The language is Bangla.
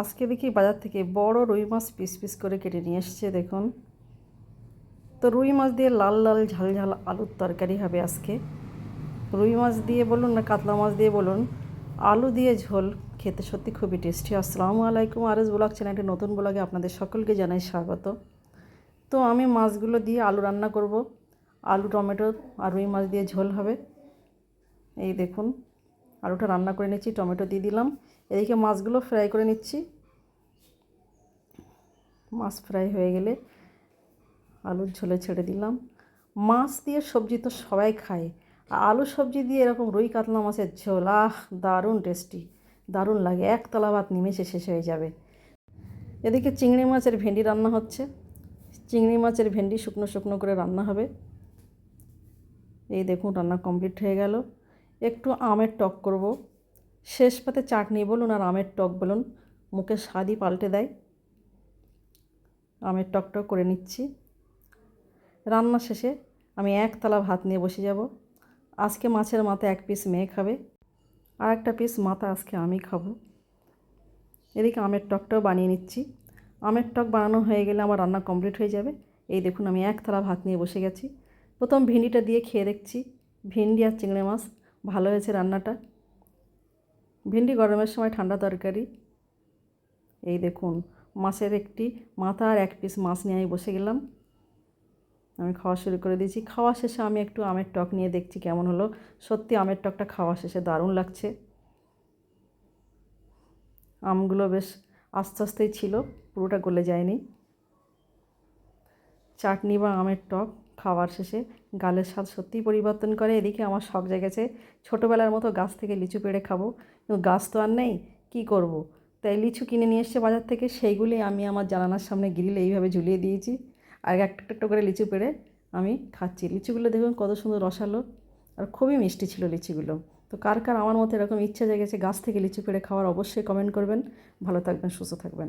আজকে দেখি বাজার থেকে বড় রুই মাছ পিস পিস করে কেটে নিয়ে এসছে, দেখুন। তো রুই মাছ দিয়ে লাল লাল ঝাল ঝাল আলুর তরকারি হবে আজকে। রুই মাছ দিয়ে বলুন না কাতলা মাছ দিয়ে বলুন, আলু দিয়ে ঝোল খেতে সত্যি খুবই টেস্টি আসসালামু আলাইকুম, আরএস ব্লগ চ্যানেলটি নতুন ব্লগে আপনাদের সকলকে জানাই স্বাগত। তো আমি মাছগুলো দিয়ে আলু রান্না করব। আলু, টমেটো আর রুই মাছ দিয়ে ঝোল হবে। এই দেখুন। আলুটা রান্না করে নিচ্ছি, টমেটো দিয়ে দিলাম। এদিকে মাছগুলো ফ্রাই করে নিচ্ছি। মাছ ফ্রাই হয়ে গেলে আলুর ঝোলে ছেড়ে দিলাম। মাছ দিয়ে সবজি তো সবাই খায়। আলু সবজি দিয়ে এরকম রুই কাতলা মাছের ঝোল, আহ, দারুণ টেস্টি দারুণ লাগে। এক তলা ভাত নিমেষে শেষ হয়ে যাবে। এদিকে চিংড়ি মাছের ভেন্ডি রান্না হচ্ছে। চিংড়ি মাছের ভেন্ডি শুকনো শুকনো করে রান্না হবে। এই দেখুন, রান্না কমপ্লিট হয়ে গেল। একটু আমের টক করব। শেষ পাতে চাটনি বলুন আর আমের টক বলুন। মুখে স্বাদই পাল্টে দেয়। আমের টকটাও করে নিচ্ছি। রান্না শেষে আমি এক থালা ভাত নিয়ে বসে যাব। আজকে মাছের মাথা এক পিস মেয়ে খাবে। আর একটা পিস মাথা আজকে আমি খাব। এদিকে আমের টকটাও বানিয়ে নিচ্ছি। আমের টক বানানো হয়ে গেলে আমার রান্না কমপ্লিট হয়ে যাবে। এই দেখুন আমি এক থালা ভাত নিয়ে বসে গেছি। প্রথম ভিন্ডিটা দিয়ে খেয়ে দেখছি। ভিন্ডি আর চিংড়ি মাছ ভালো হয়েছে রান্নাটা। ভিন্ডি গরমের সময় ঠান্ডা তরকারি। এই দেখুন, মাছের একটি মাথা আর এক পিস মাছ নিয়ে আমি বসে গেলাম। আমি খাওয়া শুরু করে দিয়েছি। খাওয়া শেষে আমি একটু আমের টক নিয়ে দেখছি কেমন হলো। সত্যি আমের টকটা খাওয়া শেষে দারুণ লাগছে। আমগুলো বেশ আস্তে আস্তেই ছিল, পুরোটা গলে যায়নি। চাটনি বা আমের টক খাওয়ার শেষে গালের স্বাদ সত্যিই পরিবর্তন করে। এদিকে আমার শখ জেগেছে ছোটোবেলার মতো গাছ থেকে লিচু পেড়ে খাব। কিন্তু গাছ তো আর নেই, কী করব। তাই লিচু কিনে নিয়ে এসছে বাজার থেকে। সেইগুলি আমি আমার জানালার সামনে গ্রিলে এইভাবে ঝুলিয়ে দিয়েছি। আর একটা একটা করে লিচু পেড়ে আমি খাচ্ছি। লিচুগুলো দেখুন কত সুন্দর রসালো আর খুবই মিষ্টি ছিল লিচিগুলো। তো কার কার আমার মতো এরকম ইচ্ছা জেগেছে গাছ থেকে লিচু পেড়ে খাওয়ার অবশ্যই কমেন্ট করবেন। ভালো থাকবেন, সুস্থ থাকবেন।